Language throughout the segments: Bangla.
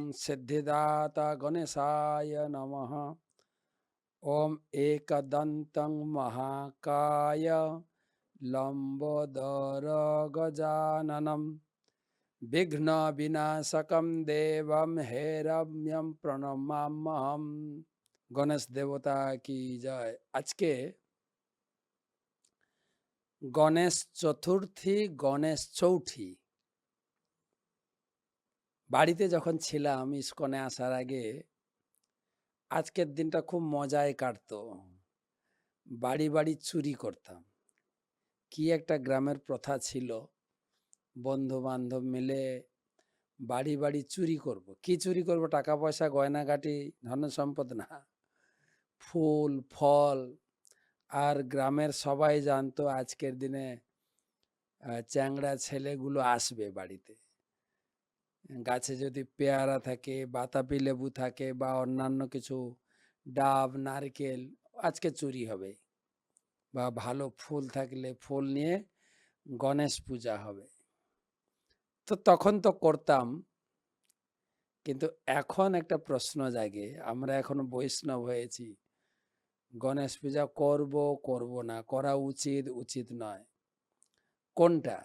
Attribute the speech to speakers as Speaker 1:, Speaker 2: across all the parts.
Speaker 1: सिद्धिदाता गणेशाय नमः। ओं एकदन्तं महाकाय लम्बोदरगजाननं। विघ्नविनाशकं देवं हेरम्यं प्रणमामहं गणेश देवता की जय। आज के गणेश चतुर्थी, गणेश चौथी। বাড়িতে যখন ছিলাম ইস্কনে আসার আগে, আজকের দিনটা খুব মজায় কাটতো। বাড়ি বাড়ি চুরি করতাম। কি একটা গ্রামের প্রথা ছিল। বন্ধু বান্ধব মিলে বাড়ি বাড়ি চুরি করব। কি চুরি করব? টাকা পয়সা, গয়নাগাটি ধন সম্পদ না। ফুল, ফল। আর গ্রামের সবাই জানতো আজকের দিনে চ্যাংড়া ছেলেগুলো আসবে বাড়িতে। গাছে যদি পেয়ারা থাকে, বাতাবি লেবু থাকে বা অন্যান্য কিছু ডাব, নারকেল, আজকে চুরি হবে বা ভালো ফুল থাকলে ফুল নিয়ে গণেশ পূজা হবে। তো তখন তো করতাম। কিন্তু এখন একটা প্রশ্ন জাগে, আমরা এখন বৈষ্ণব হয়েছি। গণেশ পূজা করব করব না, করা উচিত উচিত নয়। কোনটা?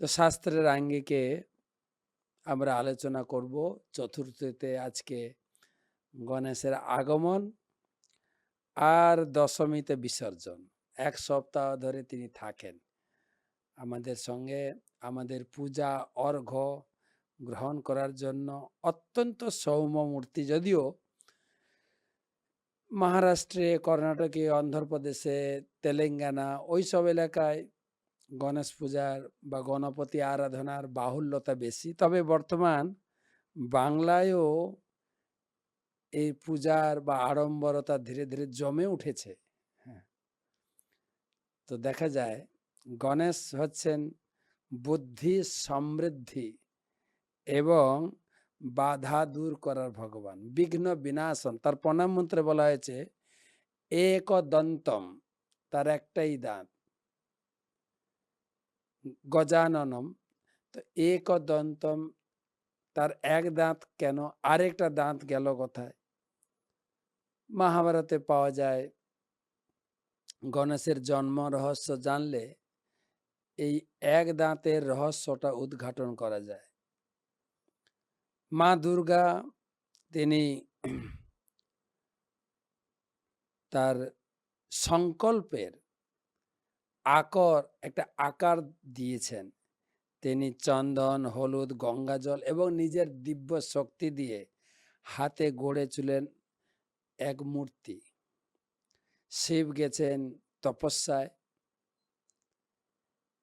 Speaker 1: তো শাস্ত্রের আঙ্গিকে আমরা আলোচনা করব চতুর্থীতে আজকে গণেশের আগমন আর দশমীতে বিসর্জন। এক সপ্তাহ ধরে তিনি থাকেন। আমাদের সঙ্গে আমাদের পূজা অর্ঘ্য গ্রহণ করার জন্য অত্যন্ত সৌম্য মূর্তি যদিও মহারাষ্ট্রে, কর্ণাটকে, অন্ধ্রপ্রদেশে, তেলেঙ্গানা, ওইসব এলাকায় গণেশ পূজার বা গণপতি আরাধনার বাহুল্যতা বেশি। তবে বর্তমান বাংলায়ও এই পূজার বা আড়ম্বরতা ধীরে ধীরে জমে উঠেছে। হ্যাঁ। তো দেখা যায় গণেশ হচ্ছেন বুদ্ধি সমৃদ্ধি এবং বাধা দূর করার ভগবান, বিঘ্ন বিনাশন। তার প্রণাম মন্ত্রে বলা হয়েছে এক দন্তম তার একটাই দাঁত। গজাননম। তো এক দন্তম তার এক দাঁত কেন? আরেকটা দাঁত গেল কোথায়? মহাভারতে পাওয়া যায়, গণেশের জন্ম রহস্য জানলে এই এক দাঁতের রহস্যটা উদ্ঘাটন করা যায়। মা দুর্গা, তিনি তার সংকল্পের আকর, একটা আকার দিয়েছেন। তিনি চন্দন, হলুদ গঙ্গাজল এবং নিজের দিব্য শক্তি দিয়ে হাতে গড়েছিলেন এক মূর্তি। শিব গেছেন তপস্যায়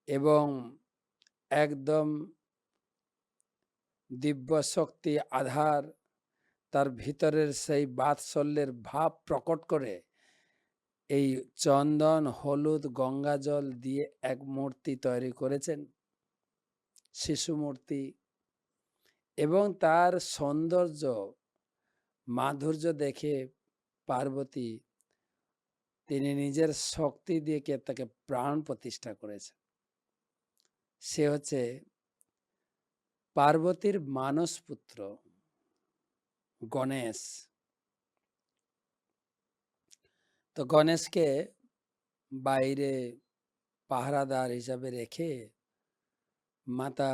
Speaker 1: এবং একদম দিব্য শক্তি, আধার, তার ভিতরের সেই বাৎসল্যের ভাব প্রকট করে এই চন্দন, হলুদ গঙ্গাজল দিয়ে এক মূর্তি তৈরি করেছেন। শিশু মূর্তি। এবং তার সৌন্দর্য, মাধুর্য দেখে পার্বতী তিনি নিজের শক্তি দিয়ে কে তাকে প্রাণ প্রতিষ্ঠা করেছেন। সে হচ্ছে পার্বতীর মানস পুত্র গণেশ। তো গণেশকে বাইরে পাহারাদার হিসাবে রেখে মাতা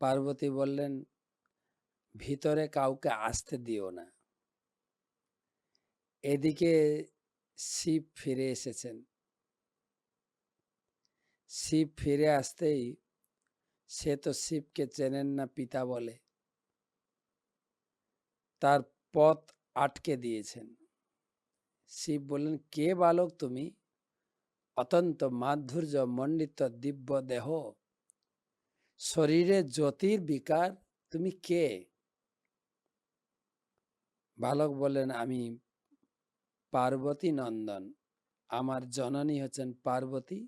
Speaker 1: পার্বতী বললেন, ভিতরে কাউকে আসতে দিও না। এদিকে শিব ফিরে এসেছেন। শিব ফিরে আসতেই সে তো শিবকে চেনেন না পিতা বলে। তার পথ আটকে দিয়েছেন। শিব বললেন, কে বালক তুমি? অত্যন্ত মাধুর্য, মণ্ডিত, দিব্য দেহ। শরীরে জ্যোতির বিকার, তুমি কে? বালক বললেন, আমি পার্বতী নন্দন। আমার জননী হচ্ছেন পার্বতী।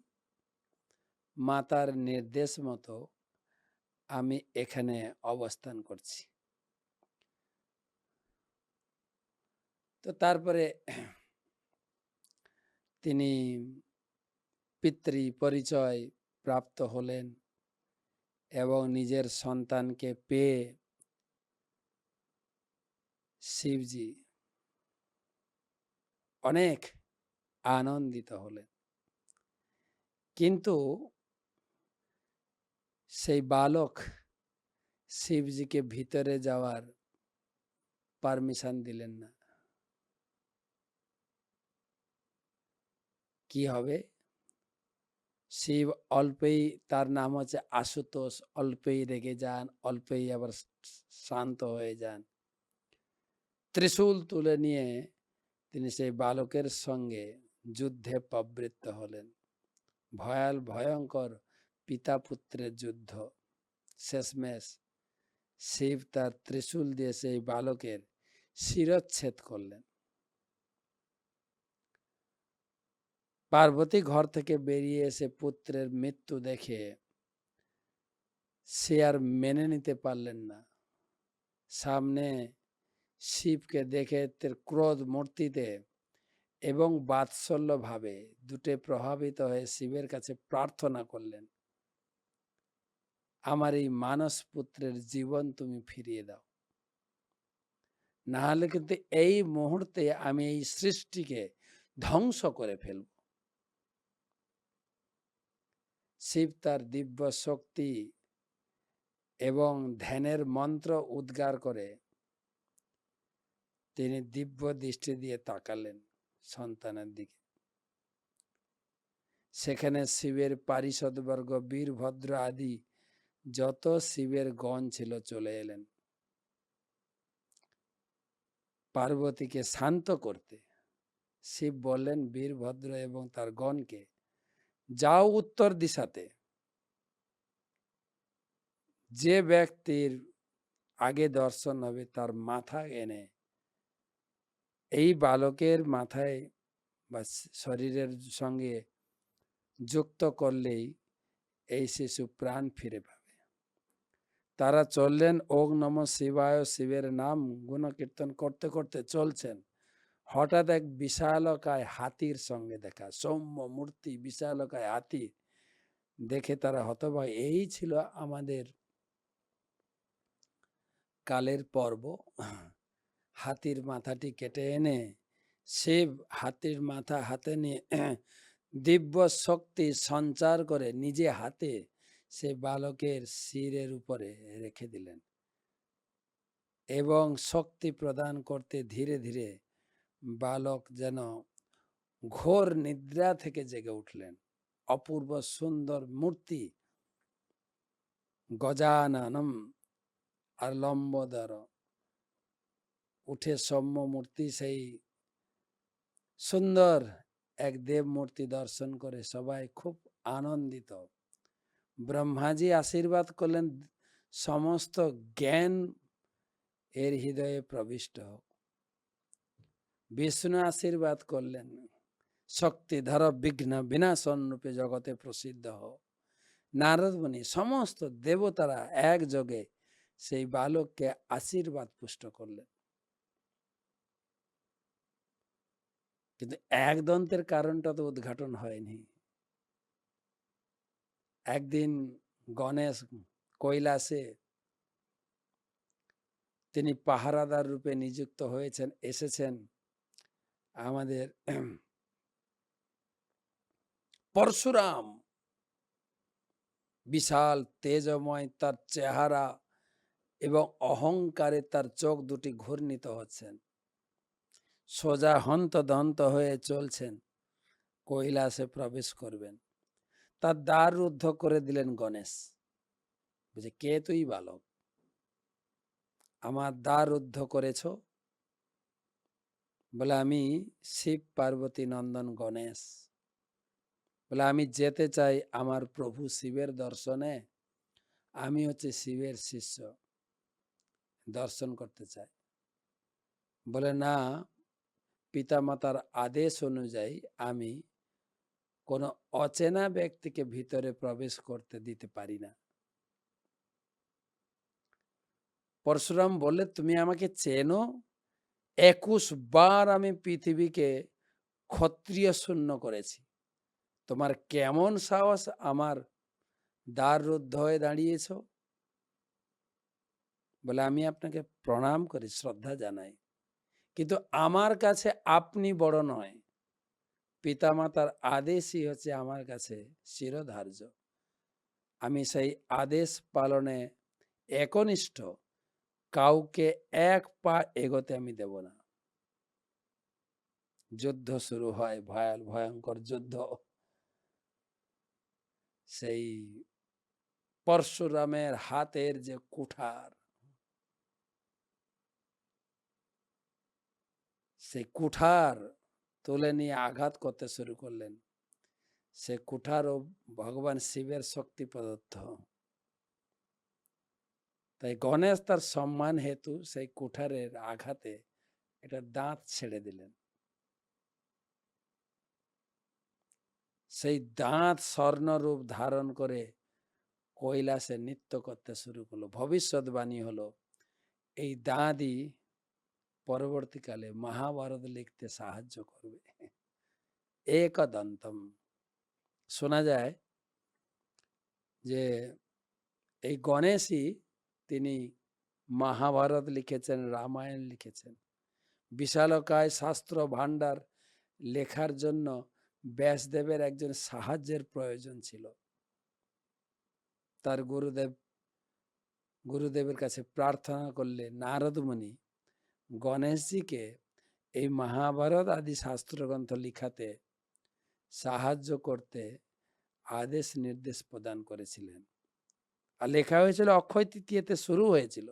Speaker 1: মাতার নির্দেশ মতো আমি এখানে অবস্থান করছি। তো তারপরে তিনি পিতৃ পরিচয় প্রাপ্ত হলেন এবং নিজের সন্তানকে পেয়ে শিবজি অনেক আনন্দিত হলেন। কিন্তু সেই বালক শিবজিকে ভিতরে যাওয়ার পারমিশন দিলেন না। কি হবে? শিব অল্পেই তার নাম হচ্ছে আশুতোষ। অল্পেই রেগে যান, অল্পেই আবার শান্ত হয়ে যান। ত্রিশূল তুলে নিয়ে তিনি সেই বালকের সঙ্গে যুদ্ধে প্রবৃত্ত হলেন। ভয়াল, ভয়ঙ্কর পিতা পুত্রের যুদ্ধ। শেষমেশ শিব তার ত্রিশূল দিয়ে সেই বালকের শিরচ্ছেদ করলেন। পার্বতী ঘর থেকে বেরিয়ে এসে পুত্রের মৃত্যু দেখে সে আর মেনে নিতে পারলেন না। সামনে শিবকে দেখে তার ক্রোধ মূর্তিতে এবং বাৎসল্য ভাবে দুটে প্রভাবিত হয়ে শিবের কাছে প্রার্থনা করলেন, আমার এই মানস পুত্রের জীবন তুমি ফিরিয়ে দাও। না হলে কিন্তু এই মুহূর্তে আমি এই সৃষ্টিকে ধ্বংস করে ফেলব। শিব তার দিব্য শক্তি এবং ধ্যানের মন্ত্র উদ্গার করে। তিনি দিব্য দৃষ্টি দিয়ে তাকালেন সন্তানের দিকে। সেখানে শিবের পারিষদবর্গ, বীরভদ্র আদি যত শিবের গণ ছিল চলে এলেন। পার্বতীকে শান্ত করতে শিব বললেন, বীরভদ্র এবং তার গণকে যাও উত্তর দিশাতে। যে ব্যক্তির আগে দর্শন হবে তার মাথা এনে, এই বালকের মাথায় বা শরীরের সঙ্গে যুক্ত করলেই এই শিশু প্রাণ ফিরে পাবে। তারা চললেন ওগ নম শিবায়, শিবের নাম গুণকীর্তন করতে করতে চলছেন। হঠাৎ এক বিশালকায় হাতির সঙ্গে দেখা, সৌম্য মূর্তি, বিশালকায় হাতি। দেখে তারা হতভয় এই ছিল আমাদের কালের পর্ব। হাতির মাথাটি কেটে এনে শিব হাতির মাথা হাতে নিয়ে দিব্য শক্তি সঞ্চার করে নিজে হাতে সে বালকের শিরের উপরে রেখে দিলেন এবং শক্তি প্রদান করতে ধীরে ধীরে বালক যেন ঘোর নিদ্রা থেকে জেগে উঠলেন। অপূর্ব সুন্দর মূর্তি। গজাননম আর লম্বদর। উঠে সৌম্য মূর্তি, সেই সুন্দর এক দেব মূর্তি দর্শন করে সবাই খুব আনন্দিত। ব্রহ্মাজি আশীর্বাদ করলেন, সমস্ত জ্ঞান এর হৃদয়ে প্রবিষ্ট। হোক বিষ্ণু আশীর্বাদ করলেন। শক্তিধর বিঘ্ন, বিনাশন রূপে জগতে প্রসিদ্ধ হোক নারদমণি সমস্ত দেবতারা একযোগে সেই বালককে আশীর্বাদ পুষ্ট করলেন। কিন্তু একদন্তের কারণটা তো উদ্ঘাটন হয়নি। একদিন গণেশ কৈলাসে তিনি পাহারাদার রূপে নিযুক্ত হয়েছেন, এসেছেন। আমাদের পরশুরাম, বিশাল তেজময় তার চেহারা এবং অহংকারে তার চোখ দুটি ঘূর্ণিত হচ্ছেন। সোজা হন্ত দন্ত হয়ে চলছেন, কৈলাসে প্রবেশ করবেন। তার দ্বার রুদ্ধ করে দিলেন গণেশ বুঝে কে তুই বালক? আমার দ্বার রুদ্ধ করেছ? বলে, আমি শিব পার্বতী নন্দন গণেশ। বলে, আমি যেতে চাই আমার প্রভু শিবের দর্শনে। আমি হচ্ছে শিবের শিষ্য। দর্শন করতে চাই। বলে, না, পিতামাতার আদেশ অনুযায়ী আমি কোনো অচেনা ব্যক্তিকে ভিতরে প্রবেশ করতে দিতে পারি না। পরশুরাম বললে, তুমি আমাকে চেনো? একুশ বার আমি পৃথিবীকে ক্ষত্রিয় শূন্য করেছি। তোমার কেমন সাহস আমার দ্বার রুদ্ধ হয়ে দাঁড়িয়েছ? বলে আমি আপনাকে প্রণাম করি, শ্রদ্ধা জানাই। কিন্তু আমার কাছে আপনি বড় নয়। পিতামাতার আদেশই হচ্ছে আমার কাছে চিরধার্য আমি সেই আদেশ পালনে একনিষ্ঠ। কাউকে এক পা এগোতে আমি দেব না। যুদ্ধ শুরু হয়, ভয়াল, ভয়ঙ্কর যুদ্ধ। সেই পরশুরামের হাতের যে কুঠার, সেই কুঠার তুলে নিয়ে আঘাত করতে শুরু করলেন। সে কুঠারও ভগবান শিবের শক্তি প্রদত্ত। তাই গণেশ তার সম্মান হেতু সেই কুঠারের আঘাতে এটা দাঁত ছেড়ে দিলেন। সেই দাঁত স্বর্ণরূপ ধারণ করে কৈলাসে নৃত্য করতে শুরু করল। ভবিষ্যৎবাণী হলো, এই দাঁতই পরবর্তীকালে মহাভারত লিখতে সাহায্য করবে। একদন্তম। শোনা যায় যে এই গণেশই তিনি মহাভারত লিখেছেন রামায়ণ লিখেছেন বিশালকায় শাস্ত্র ভাণ্ডার লেখার জন্য ব্যাসদেবের একজন সাহায্যের প্রয়োজন ছিল তার গুরুদেব গুরুদেবের কাছে প্রার্থনা করলে নারদমণি গণেশজিকে এই মহাভারত আদি শাস্ত্রগ্রন্থ লিখাতে সাহায্য করতে আদেশ নির্দেশ প্রদান করেছিলেন আর লেখা হয়েছিল অক্ষয় তৃতীয়তে, শুরু হয়েছিল।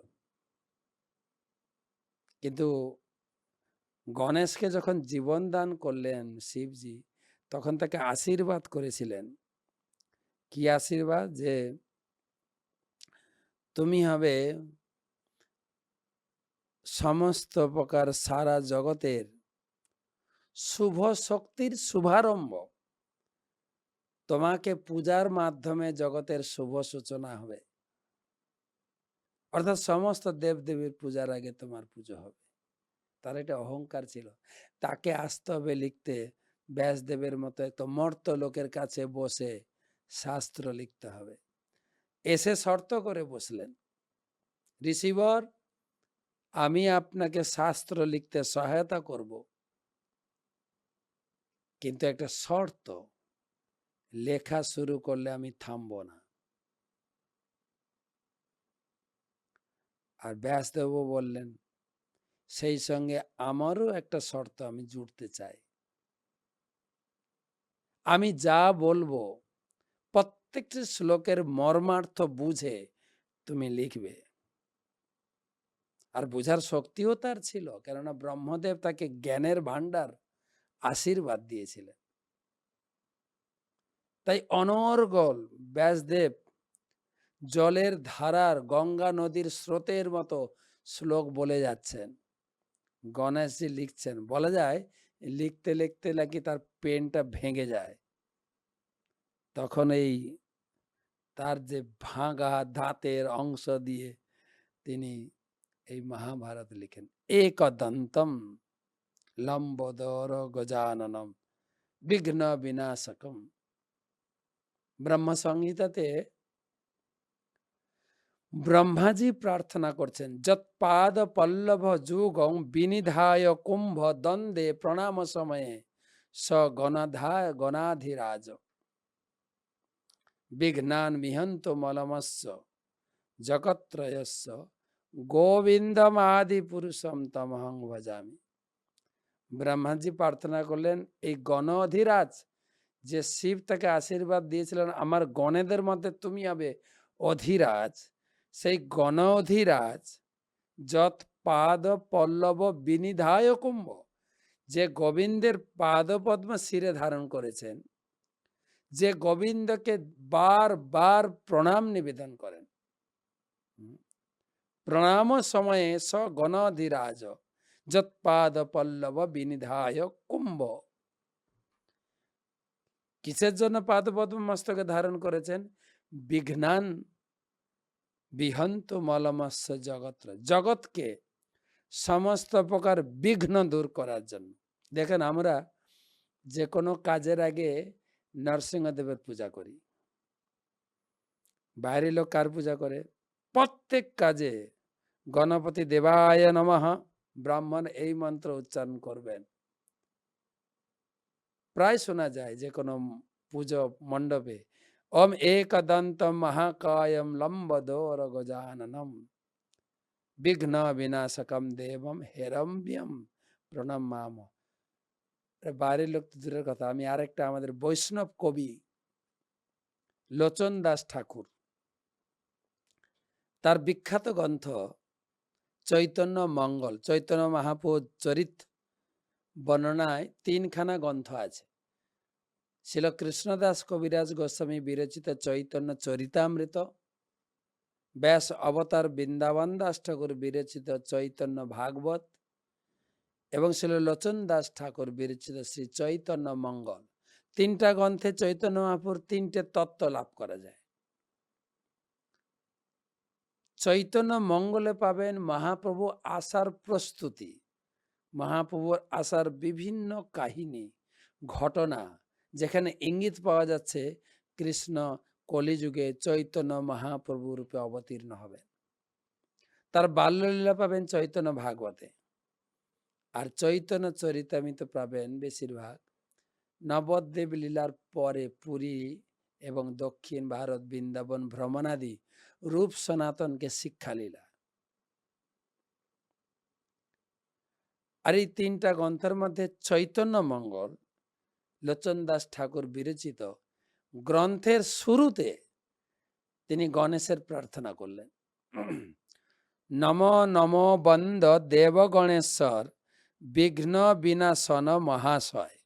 Speaker 1: কিন্তু গণেশকে যখন জীবন দান করলেন শিবজি, তখন তাকে আশীর্বাদ করেছিলেন। কি আশীর্বাদ? যে তুমি হবে সমস্ত প্রকার সারা জগতের শুভ শক্তির শুভারম্ভ তোমাকে পূজার মাধ্যমে জগতের শুভ সূচনা হবে। অর্থাৎ সমস্ত দেবদেবীর পূজার আগে তোমার পুজো হবে। তার এটা অহংকার ছিল। তাকে আসতে হবে লিখতে, ব্যাসদেবের মতো একটা মর্ত লোকের কাছে বসে শাস্ত্র লিখতে হবে। এসে শর্ত করে বসলেন রিসিভার আমি আপনাকে শাস্ত্র লিখতে সহায়তা করব। কিন্তু একটা শর্ত লেখা শুরু করলে আমি থামব না। আর ব্যাসদেব বললেন, সেই সঙ্গে আমারও একটা শর্ত আমি জুড়তে চাই। আমি যা বলব, প্রত্যেকটি শ্লোকের মর্মার্থ বুঝে তুমি লিখবে। আর বোঝার শক্তিও তার ছিল, কেননা ব্রহ্মদেব তাকে জ্ঞানের ভাণ্ডার আশীর্বাদ দিয়েছিলেন। তাই অনর্গল ব্যাসদেব জলের ধারার গঙ্গা নদীর স্রোতের মতো শ্লোক বলে যাচ্ছেন। গণেশজি লিখছেন, বলা যায় লিখতে লিখতে নাকি তার পেনটা ভেঙে যায়। তখন এই তার যে ভাঙা দাঁতের অংশ দিয়ে তিনি এই মহাভারত লিখেন একদন্তম লম্বদর গজাননম বিঘ্ন বিনাশকম ব্রহ্ম সংহিতাতে ব্রহ্মাজি প্রার্থনা করছেন, যৎপাদ পল্লভ যুগং বিনিধায় কুম্ভ দ্বন্দ্বে প্রণাম সময়ে স গণধায় গণাধিরাজ। বিঘ্নান মিহন্ত মলমস্য, জগত্রয়স্য গোবিন্দম আদি পুরুষম তমহং ভজামি। ব্রহ্মাজি প্রার্থনা করলেন, এই গণ অধিরাজ যে শিব তাকে আশীর্বাদ দিয়েছিলেন, আমার গণেদের মধ্যে তুমি হবে অধিরাজ। সেই গণ অধিরাজ যত পাদ পল্লব বিনিধায় কুম্ভ, যে গোবিন্দের পাদ পদ্ম শিরে ধারণ করেছেন, যে গোবিন্দকে বার বার প্রণাম নিবেদন করেন। প্রণাম সময়ে স গণধিরাজ যৎপাদ পল্লব বিনিধায় কুম্ভ। কিসের জন্য পাদপদ্ম মস্তকে ধারণ করেছেন? বিঘ্নান বিহন্ত মলমস্য জগৎ জগৎকে সমস্ত প্রকার বিঘ্ন দূর করার জন্য। দেখেন, আমরা যে কোনো কাজের আগে নরসিংহদেবের পূজা করি। বাইরের লোক কার পূজা করে? প্রত্যেক কাজে গণপতি দেবায় নমঃ। ব্রাহ্মণ এই মন্ত্র উচ্চারণ করবেন। প্রায় শোনা যায় যে কোনো পুজো মণ্ডপে, ওম একদন্ত মহাকায়ম লম্বদোর গজাননম, বিঘ্ন বিনাশকম দেবম হেরম্যম প্রণমাম বাইরের লোক তো দূরের কথা। আমি আরেকটা আমাদের বৈষ্ণব কবি লোচন দাস ঠাকুর। তার বিখ্যাত গ্রন্থ চৈতন্য মঙ্গল, চৈতন্য মহাপুর চরিত বর্ণনায় তিনখানা গ্রন্থ আছে। ছিল কৃষ্ণদাস, কবিরাজ গোস্বামী, বিরচিত চৈতন্য, চরিতামৃত। ব্যাস, অবতার বৃন্দাবন দাস ঠাকুর, বিরচিত চৈতন্য ভাগবত। এবং ছিল লোচন দাস ঠাকুর, বিরচিত শ্রী চৈতন্য মঙ্গল। তিনটা গ্রন্থে চৈতন্য মহাপুর তিনটে তত্ত্ব লাভ করা যায়। চৈতন্য মঙ্গলে পাবেন মহাপ্রভু আসার প্রস্তুতি। মহাপ্রভুর আসার বিভিন্ন কাহিনী, ঘটনা, যেখানে ইঙ্গিত পাওয়া যাচ্ছে কৃষ্ণ কলিযুগে চৈতন্য মহাপ্রভু রূপে অবতীর্ণ হবেন। তার বাল্যলীলা পাবেন চৈতন্য ভাগবতে। আর চৈতন্য চরিতামিত পাবেন বেশিরভাগ নবদ্বীপ লীলার পরে পুরী এবং দক্ষিণ ভারত বৃন্দাবন ভ্রমণাদি রূপ সনাতনকে শিক্ষা লীলা আর এই তিনটা গ্রন্থের মধ্যে চৈতন্য মঙ্গল, লোচন দাস ঠাকুর বিরচিত গ্রন্থের শুরুতে তিনি গণেশের প্রার্থনা করলেন। নম নম বন্দ দেব গণেশ্বর, বিঘ্ন বিনাশন মহাশয়।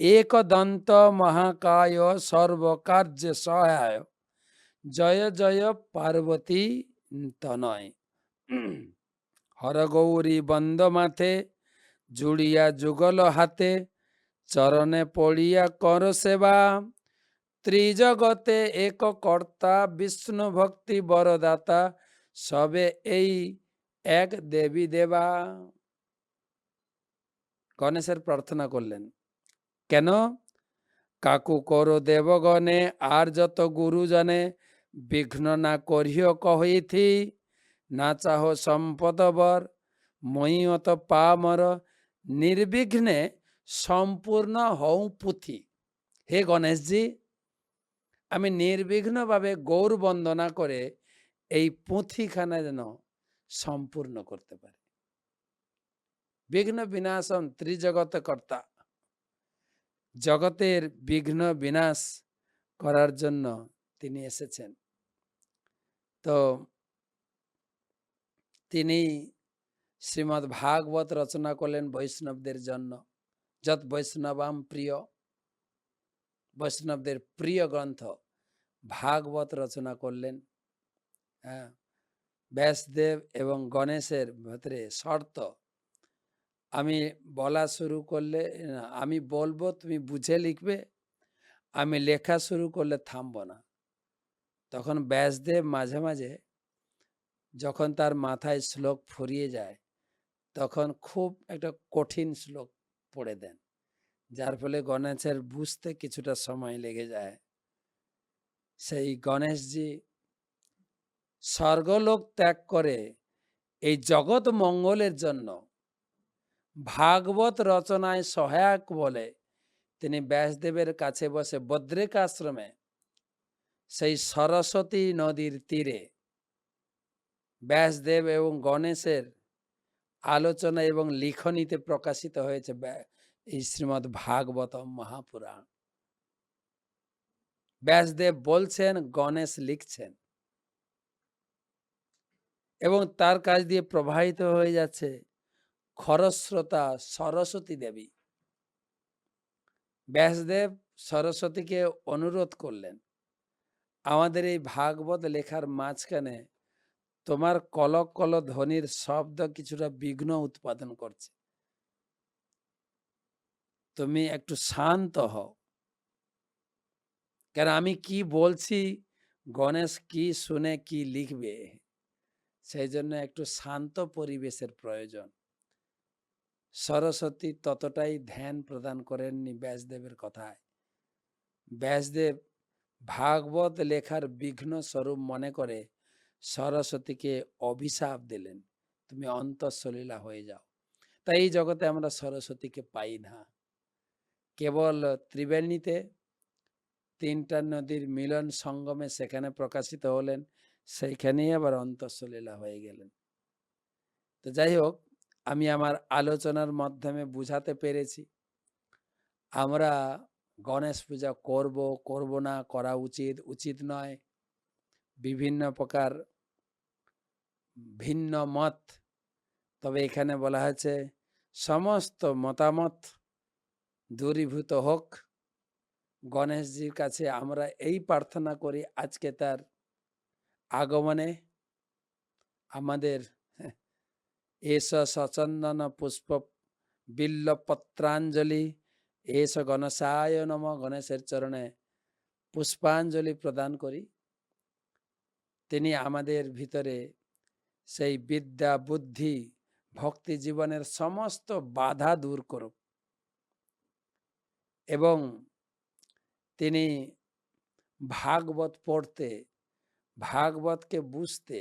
Speaker 1: একদন্ত মহাকায় সর্বকার্য সহায়। জয় জয় পার্বতী তনয়। হরগৌরী বন্দ মাথে জুড়িয়া যুগল হাতে চরণে পড়িয়া কর সেবা ত্রিজগতে এক কর্তা বিষ্ণু ভক্তি বরদাতা সবে এই এক দেবী দেবা গণেশের প্রার্থনা করলেন কেন কাকু কর দেবগণে আর যত গুরুজনে বিঘ্ন না করিও কহিথি না চাহ সম্পদবর মই অত পামর। নির্বিঘ্নে সম্পূর্ণ হও পুঁথি। হে গণেশজি, আমি নির্বিঘ্নভাবে গৌর বন্দনা করে এই পুঁথিখানা যেন সম্পূর্ণ করতে পারি। বিঘ্ন বিনাশম ত্রিজগত কর্তা। জগতের বিঘ্ন বিনাশ করার জন্য তিনি এসেছেন। তো তিনি শ্রীমৎ ভাগবত রচনা করলেন বৈষ্ণবদের জন্য। যত বৈষ্ণবাম প্রিয়, বৈষ্ণবদের প্রিয় গ্রন্থ ভাগবত রচনা করলেন। হ্যাঁ ব্যাসদেব এবং গণেশের ভেতরে শর্ত, আমি বলা শুরু করলে, আমি বলব, তুমি বুঝে লিখবে, আমি লেখা শুরু করলে থামবো না। তখন ব্যাসদেব মাঝে মাঝে যখন তার মাথায় শ্লোক ফুরিয়ে যায়, তখন খুব একটা কঠিন শ্লোক পড়ে দেন। যার ফলে গণেশের বুঝতে কিছুটা সময় লেগে যায়। সেই গণেশজি স্বর্গলোক ত্যাগ করে এই জগৎ মঙ্গলের জন্য ভাগবত রচনায় সহায়ক বলে তিনি ব্যাসদেবের কাছে বসে বদ্রিক আশ্রমে সেই সরস্বতী নদীর তীরে ব্যাসদেব এবং গণেশের আলোচনা এবং লিখনিতে প্রকাশিত হয়েছে এই শ্রীমৎ ভাগবতম মহাপুরাণ। ব্যাসদেব বলছেন, গণেশ লিখছেন। এবং তার কাজ দিয়ে প্রবাহিত হয়ে যাচ্ছে, খরস্রোতা সরস্বতী দেবী। ব্যাসদেব সরস্বতীকে অনুরোধ করলেন, আমাদের এই ভাগবত লেখার মাঝখানে তোমার কলক কল ধ্বনির শব্দ কিছুটা বিঘ্ন উৎপাদন করছে। তুমি একটু শান্ত হও। কেন আমি কি বলছি? গণেশ কি শুনে কি লিখবে? সেই জন্য একটু শান্ত পরিবেশের প্রয়োজন। সরস্বতী ততটাই ধ্যান প্রদান করেননি ব্যাসদেবের কথায়। ব্যাসদেব ভাগবত লেখার বিঘ্ন স্বরূপ মনে করে সরস্বতীকে অভিশাপ দিলেন, তুমি অন্তঃসলীলা হয়ে যাও। তাই এই জগতে আমরা সরস্বতীকে পাই না। কেবল ত্রিবেণীতে তিনটা নদীর মিলন সঙ্গমে সেখানে প্রকাশিত হলেন, সেইখানেই আবার অন্তঃসলীলা হয়ে গেলেন। তো যাই হোক, আমি আমার আলোচনার মাধ্যমে বুঝাতে পেরেছি। আমরা গণেশ পূজা করব করব না, করা উচিত উচিত নয়। বিভিন্ন প্রকার ভিন্ন মত। তবে এখানে বলা হয়েছে, সমস্ত মতামত দূরীভূত হোক। গণেশজির কাছে আমরা এই প্রার্থনা করি, আজকে তার আগমনে আমাদের এস সচন্দন পুষ্প বিল্লপত্রাঞ্জলি, এস গণেশায় নম গণেশের চরণে পুষ্পাঞ্জলি প্রদান করি। তিনি আমাদের ভিতরে সেই বিদ্যা, বুদ্ধি, ভক্তি জীবনের সমস্ত বাধা দূর করুক। এবং তিনি ভাগবত পড়তে, ভাগবতকে বুঝতে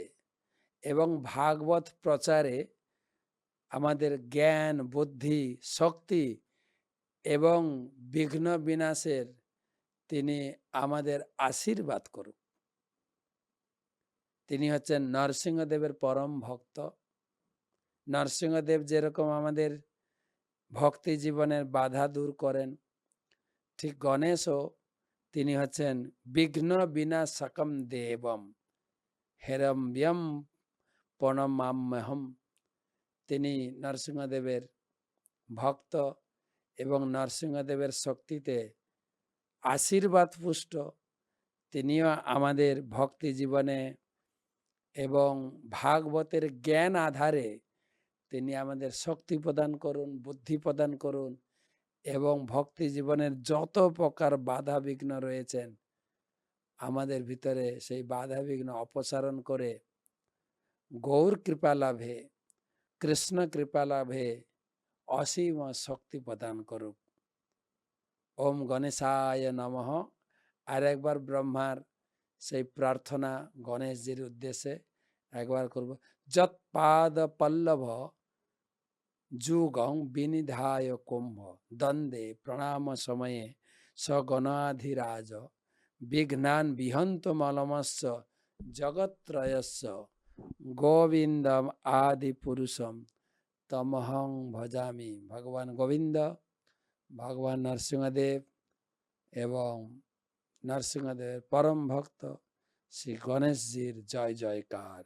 Speaker 1: এবং ভাগবত প্রচারে আমাদের জ্ঞান, বুদ্ধি, শক্তি এবং বিঘ্ন বিনাশের তিনি আমাদের আশীর্বাদ করুক। তিনি হচ্ছেন নরসিংহদেবের পরম ভক্ত। নরসিংহদেব যেরকম আমাদের ভক্তি জীবনের বাধা দূর করেন, ঠিক গণেশও তিনি হচ্ছেন বিঘ্ন বিনাশকম দেবম হেরম্যম প্রণমাম্যহম। তিনি নরসিংহদেবের ভক্ত এবং নরসিংহদেবের শক্তিতে আশীর্বাদ পুষ্ট তিনিও আমাদের ভক্তি জীবনে এবং ভাগবতের জ্ঞান আধারে তিনি আমাদের শক্তি প্রদান করুন, বুদ্ধি প্রদান করুন এবং ভক্তি জীবনের যত প্রকার বাধা বিঘ্ন রয়েছেন, আমাদের ভিতরে সেই বাধা বিঘ্ন অপসারণ করে গৌর কৃপা লাভে, কৃষ্ণ কৃপা লাভে অসীম শক্তি প্রদান করুক। ওম গণেশায় নমঃ। আর একবার ব্রহ্মার সেই প্রার্থনা গণেশজির উদ্দেশ্যে একবার করব। যৎপাদ পল্লভ যুগং বিনিধায় কুম্ভ দ্বন্দ্বে প্রণাম সময়ে সগণাধিরাজ বিঘ্নান বিহন্ত মলমস্য জগত্রয়স্য গোবিন্দম আদি পুরুষম তমহং ভজামি। ভগবান গোবিন্দ, ভগবান নরসিংহদেব এবং নরসিংহদেবের পরম ভক্ত শ্রী গণেশজির জয় জয়কার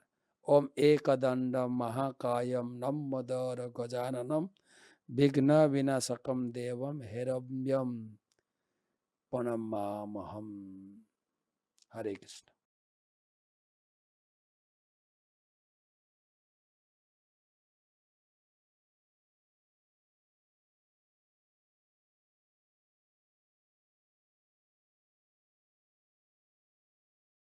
Speaker 1: ওম একদণ্ড মহাকায়ম নম্বদর গজাননম বিঘ্ন বিনাশকম দেবম হেরব্যম প্রণমামহম হরে কৃষ্ণ